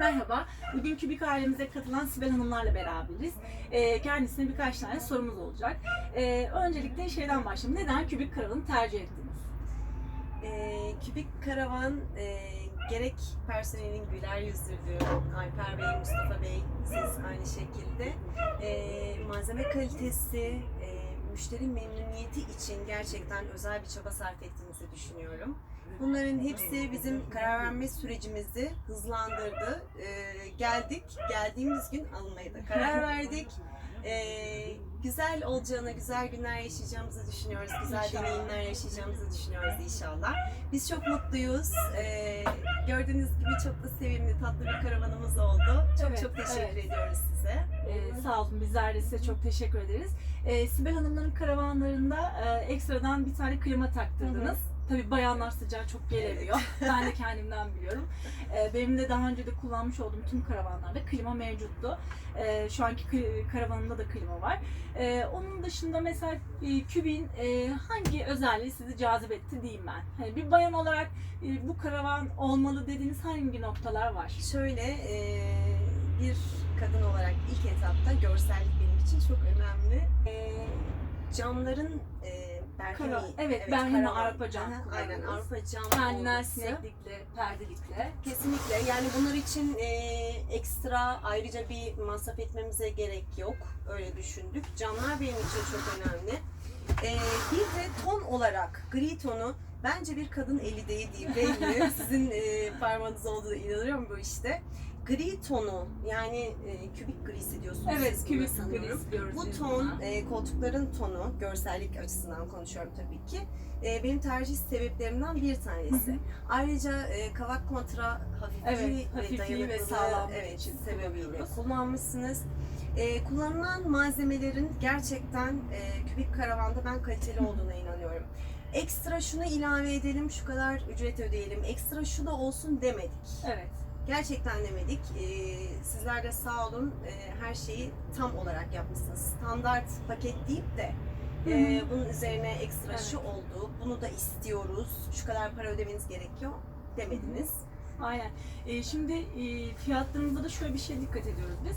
Merhaba, bugün Kübik ailemize katılan Sibel Hanımlarla beraberiz. Ee, kendisine birkaç tane sorumuz olacak. Ee, öncelikle şeyden başlayalım. Neden Kübik karavanı tercih ettiniz? Ee, Kübik Karavan e, gerek personelin güler yüzlülüğü, Alper Bey, Mustafa Bey, siz aynı şekilde e, malzeme kalitesi, e, müşteri memnuniyeti için gerçekten özel bir çaba sarf ettiğinizi düşünüyorum. Bunların hepsi bizim karar verme sürecimizi hızlandırdı. Ee, geldik, geldiğimiz gün almaya da karar verdik. Ee, güzel olacağına, güzel günler yaşayacağımızı düşünüyoruz. Güzel İnşallah. deneyimler yaşayacağımızı düşünüyoruz inşallah. Biz çok mutluyuz. Ee, gördüğünüz gibi çok da sevimli, tatlı bir karavanımız oldu. Çok Evet, çok teşekkür evet. ediyoruz size. Ee, sağ olun, bizler de size çok teşekkür ederiz. Ee, Sibel Hanımların karavanlarında e, ekstradan bir tane klima taktırdınız. Tabii bayanlar sıcağı çok gelebiliyor. ben de kendimden biliyorum. Ee, benim de daha önce de kullanmış olduğum tüm karavanlarda klima mevcuttu. Ee, şu anki karavanımda da klima var. Ee, onun dışında mesela e, Kübik'in e, hangi özelliği sizi cazip etti diyeyim ben. Hani bir bayan olarak e, bu karavan olmalı dediğiniz hangi noktalar var? Şöyle e, bir kadın olarak ilk etapta görsellik benim için çok önemli. E, camların e, berhemi, Kara- evet, berhemi karavan. Avrupa cam. Aynen Avrupa cam olması. sineklikli, perdelikli. Kesinlikle. Yani bunlar için e, ekstra ayrıca bir masraf etmemize gerek yok. Öyle düşündük. Camlar benim için çok önemli. E, bir de ton olarak gri tonu bence bir kadın eli değdiği belli. Sizin e, parmağınız olduğuna inanıyorum bu işte. Gri tonu yani e, kübik grisi diyorsunuz Evet, siz kübik gris diyoruz Bu ton, e, koltukların tonu, görsellik açısından konuşuyorum tabii ki. E, benim tercih sebeplerimden bir tanesi. Ayrıca e, kavak kontra hafifliği Evet, ve dayanıklılığı evet, için sebebiyle kullanmışsınız. E, kullanılan malzemelerin gerçekten e, kübik karavanda ben kaliteli olduğuna inanıyorum. Ekstra şunu ilave edelim, şu kadar ücret ödeyelim, ekstra şu da olsun demedik. Evet. Gerçekten demedik. Ee, sizler de sağ olun ee, her şeyi tam olarak yapmışsınız. Standart paket deyip de hı. bunun üzerine ekstra Evet. şu oldu, bunu da istiyoruz, şu kadar para ödemeniz gerekiyor demediniz. Aynen. Ee, şimdi e, fiyatlarımızda da şöyle bir şey dikkat ediyoruz biz.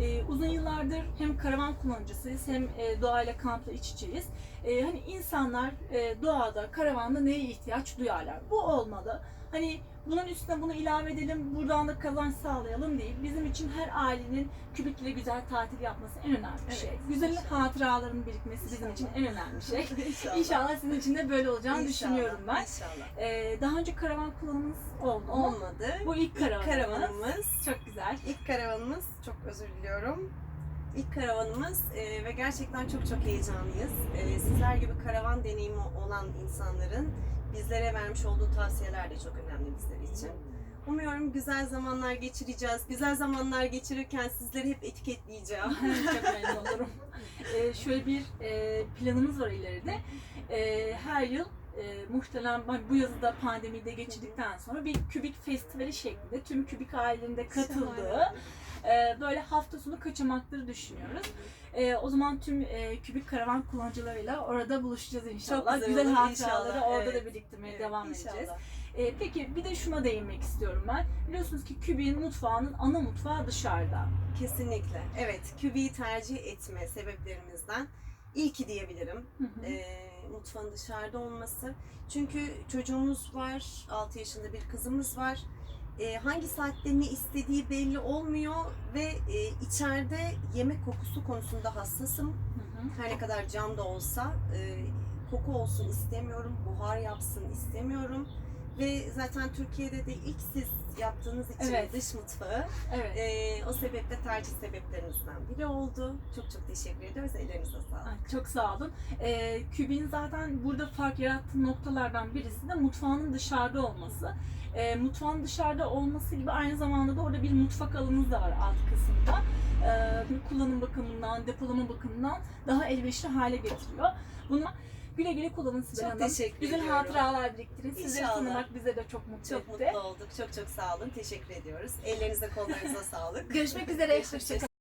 Ee, uzun yıllardır hem karavan kullanıcısıyız hem e, doğayla kampla iç içeyiz. Ee, hani insanlar e, doğada, karavanda neye ihtiyaç duyarlar? Bu olmalı. Hani bunun üstüne bunu ilave edelim, buradan da kazanç sağlayalım değil. Bizim için her ailenin kübikle güzel tatil yapması en önemli Evet. şey. Güzel hatıraların birikmesi bizim için en önemli şey. İnşallah. İnşallah sizin için de böyle olacağını İnşallah, düşünüyorum ben. İnşallah. Ee, daha önce karavan kullanımınız oldu mu? Olmadı. Bu ilk karavanımız. Karavanımız. Çok güzel. İlk karavanımız, çok özür diliyorum. İlk karavanımız e, ve gerçekten çok çok heyecanlıyız. E, sizler gibi karavan deneyimi olan insanların bizlere vermiş olduğu tavsiyeler de çok önemli bizler için. Umuyorum güzel zamanlar geçireceğiz. Güzel zamanlar geçirirken sizleri hep etiketleyeceğim. Çok memnun olurum. Ee, şöyle bir e, planımız var ileride. Ee, her yıl e, muhtemelen hani bu yazı da pandemide geçirdikten sonra bir kübik festivali şeklinde tüm kübik ailelerinde katıldığı e, böyle hafta sonu kaçamakları düşünüyoruz. E, o zaman tüm e, kübik karavan kullanıcılarıyla orada buluşacağız inşallah. güzel güzel olur hatıraları inşallah, orada evet. da biriktirmeye Evet, devam inşallah. edeceğiz. E, peki bir de şuna değinmek istiyorum ben. Biliyorsunuz ki kübiğin mutfağının ana mutfağı dışarıda. Kesinlikle. Evet, kübiyi tercih etme sebeplerimizden ilki diyebilirim. Hı hı. e, mutfağın dışarıda olması. Çünkü çocuğumuz var, 6 yaşında bir kızımız var. E, hangi saatte ne istediği belli olmuyor ve e, içeride yemek kokusu konusunda hassasım. Hı hı. Her ne kadar cam da olsa e, koku olsun istemiyorum, buhar yapsın istemiyorum. Ve zaten Türkiye'de de ilk siz yaptığınız için Evet. dış mutfağı Evet. e, o sebeple tercih sebeplerimizden biri oldu. Çok çok teşekkür ediyoruz. Ellerinize sağlık. Ay, Çok sağ olun. Ee, Kübik'in zaten burada fark yarattığı noktalardan birisi de mutfağının dışarıda olması. Ee, mutfağın dışarıda olması gibi aynı zamanda da orada bir mutfak alanınız da var alt kısımda. Ee, kullanım bakımından, depolama bakımından daha elverişli hale getiriyor. Bunu güle güle kullanın Sibel Çok Hanım. teşekkür Güzel ediyorum. hatıralar biriktirin. Sizleri İnşallah. tanımak bize de çok mutlu Çok etti. mutlu olduk. Çok çok sağ olun. Teşekkür ediyoruz. Ellerinize kollarınıza sağlık. Görüşmek üzere. Hoşçakalın.